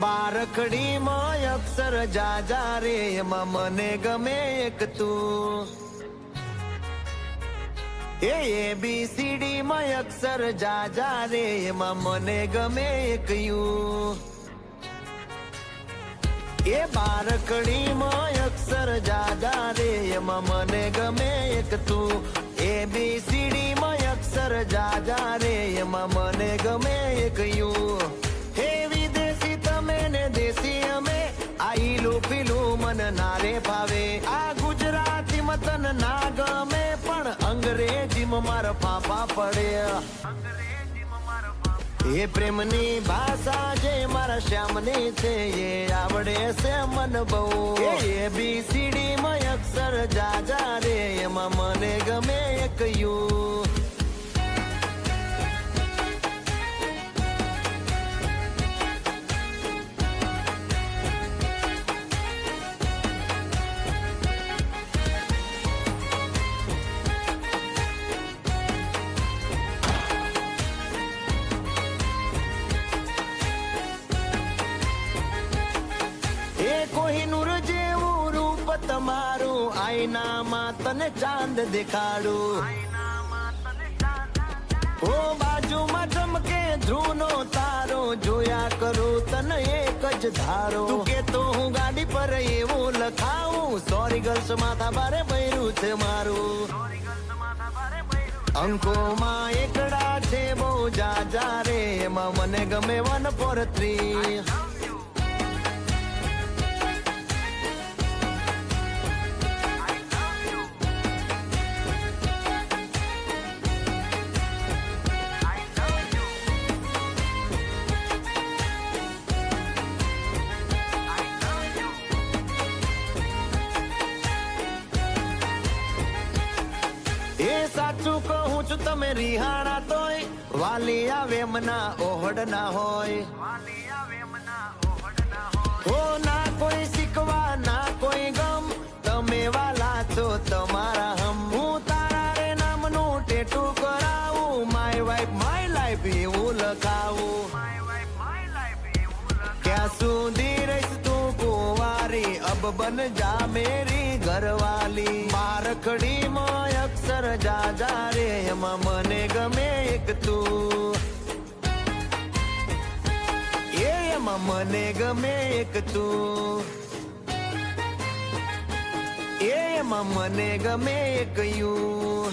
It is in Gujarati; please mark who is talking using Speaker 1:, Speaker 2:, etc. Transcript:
Speaker 1: બારખડીમાં અક્ષર જાજા રે, એમાં મને ગમે એક તું. એ એ બી સી ડી માં અક્ષર જાજા રે, એમાં મને ગમે એક યુ. એ બારકડીમાં અક્ષર જાજા રે, એમાં મને ગમે એક તું. એ બી સી ડી માં અક્ષર જાજા રે, એમાં મને ગમે એક યુ. મારા પાપા પડે. એ પ્રેમની ભાષા જે મારા શ્યામની છે, એ આવડે છે મન બહુ. એ બી સીડી માં અક્ષર જાજા રે, એમાં મને ગમે એક યુ. આઈનામાં તને ચાંદ દેખાડું. ઓ બાજુમાં ચમકે ધ્રુનો તારો, જોયા કરું તને એક જ ધારો. કે તો હું ગાડી પર એવું લખાવું સોરી ગર્લ્સ માથા બારે બૈરું છે મારું. અંકોમાં એકડા છે બહુ જાજા રે, એમાં મને ગમે વન ફોર થ્રી સાચું કહું છું તમે રિહાણા તોય. વાલી આવે મના ઓહડ ના હોય. હો, ના કોઈ શીખવા, ના કોઈ ગમ. તમે વાલા છો તમારા હમ. હું તારા રે નામનું ટેટુ કરાવું. માય વાઈફ માય લાઈફ એવું લખાવું. ક્યાં સુધી રહીશ તું કુંવારી? અબ બન જા મેરી ઘરવાલી. મારખડી માં અક્ષર જાજા રે, એમાં મને ગમે એક તું. એ એમાં મને ગમે એક તું. એ એમાં મને ગમે એક યુ.